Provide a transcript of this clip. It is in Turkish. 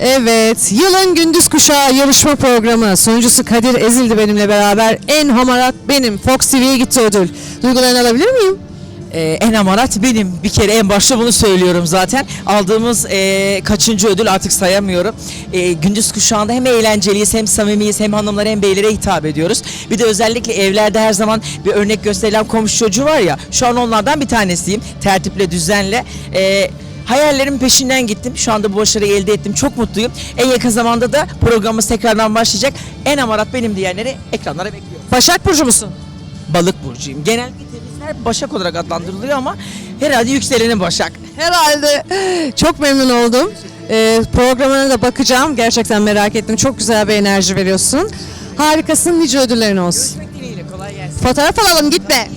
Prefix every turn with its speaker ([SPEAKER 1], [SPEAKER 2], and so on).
[SPEAKER 1] Evet, yılın gündüz kuşağı yarışma programı. Sunucusu Kadir Ezildi benimle beraber. En hamarat benim. Fox TV'ye gitti ödül. Duygularını alabilir miyim?
[SPEAKER 2] Ee, en amarat benim. Bir kere en başta bunu söylüyorum zaten. Aldığımız ee, kaçıncı ödül artık sayamıyorum. Ee, gündüz kuşağında hem eğlenceliyiz hem samimiyiz hem hanımlara hem beylere hitap ediyoruz. Bir de özellikle evlerde her zaman bir örnek gösterilen komşu çocuğu var ya. Şu an onlardan bir tanesiyim. Tertiple, düzenle. Ee, Hayallerimin peşinden gittim. Şu anda bu başarıyı elde ettim. Çok mutluyum. En yakın zamanda da programımız tekrardan başlayacak. En amarat benim diyenleri ekranlara bekliyorum.
[SPEAKER 1] Başak Burcu musun?
[SPEAKER 2] Balık burcuyum. Genellikle ikizler Başak olarak adlandırılıyor ama herhalde yükselenin Başak.
[SPEAKER 1] Herhalde. Çok memnun oldum. Ee, programına da bakacağım. Gerçekten merak ettim. Çok güzel bir enerji veriyorsun. Harikasın. Nice ödüllerin olsun.
[SPEAKER 2] Kolay gelsin.
[SPEAKER 1] Fotoğraf alalım gitme.